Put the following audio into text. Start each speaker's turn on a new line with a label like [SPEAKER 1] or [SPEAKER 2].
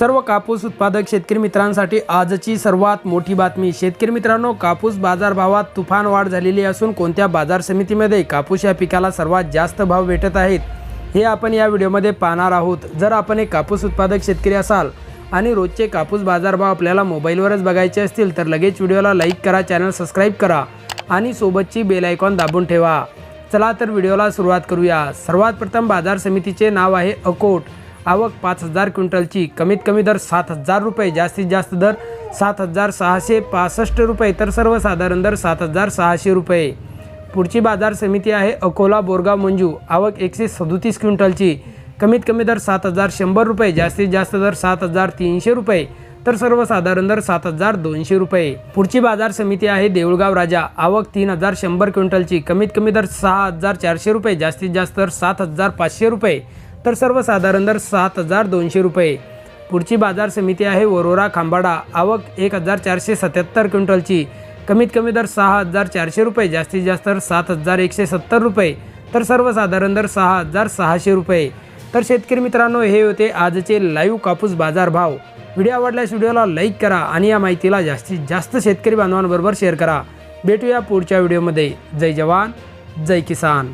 [SPEAKER 1] सर्व कापूस उत्पादक शेतकरी मित्रांसाठी आजची सर्वात मोठी बातमी. शेतकरी मित्रांनो कापूस बाजारभावात तुफान वाढ झालेली असून कोणत्या बाजार समितीमध्ये कापूस या पिकाला सर्वात जास्त भाव भेटत आहेत हे आपण या व्हिडिओमध्ये पाहणार आहोत. जर आपण एक कापूस उत्पादक शेतकरी असाल आणि रोजचे कापूस बाजारभाव आपल्याला मोबाईलवरच बघायचे असतील तर लगेच व्हिडिओला लाईक करा चॅनल सबस्क्राईब करा आणि सोबतची बेल आयकॉन दाबून ठेवा. चला तर व्हिडिओला सुरुवात करूया. सर्वात प्रथम बाजार समितीचे नाव आहे अकोट. आवक पाच हजार क्विंटलची. कमीत कमी दर सात हजार रुपये जास्तीत जास्त दर सात हजार सहाशे पासष्ट रुपये तर सर्वसाधारण दर सात हजार सहाशे रुपये. पुढची बाजार समिती आहे अकोला बोरगाव मंजू. आवक एकशे सदोतीस क्विंटलची. कमीत कमी दर सात हजार शंभर रुपये जास्तीत जास्त दर सात हजार तीनशे रुपये तर सर्वसाधारण दर सात हजार दोनशे रुपये. पुढची बाजार समिती आहे देऊळगाव राजा. आवक तीन हजार शंभर क्विंटलची. कमीत कमी दर सहा हजार चारशे रुपये जास्तीत जास्त दर सात हजार पाचशे रुपये तर सर्वसाधारण दर सात हजार दोनशे रुपये. पुढची बाजार समिती आहे वरोरा खांबाडा. आवक एक हजार चारशे सत्याहत्तर क्विंटलची. कमीत कमी दर सहा हजार चारशे रुपये जास्तीत जास्त दर सात हजार एकशे सत्तर रुपये. तर सर्वसाधारण दर सहा हजार सहाशे रुपये. तर शेतकरी मित्रांनो हे होते आजचे लाईव्ह कापूस बाजार भाव व्हिडिओ आवडल्यास व्हिडिओला लाईक करा आणि या माहितीला जास्तीत जास्त शेतकरी बांधवांबरोबर शेअर करा. भेटूया पुढच्या व्हिडिओमध्ये. जय जवान जय किसान.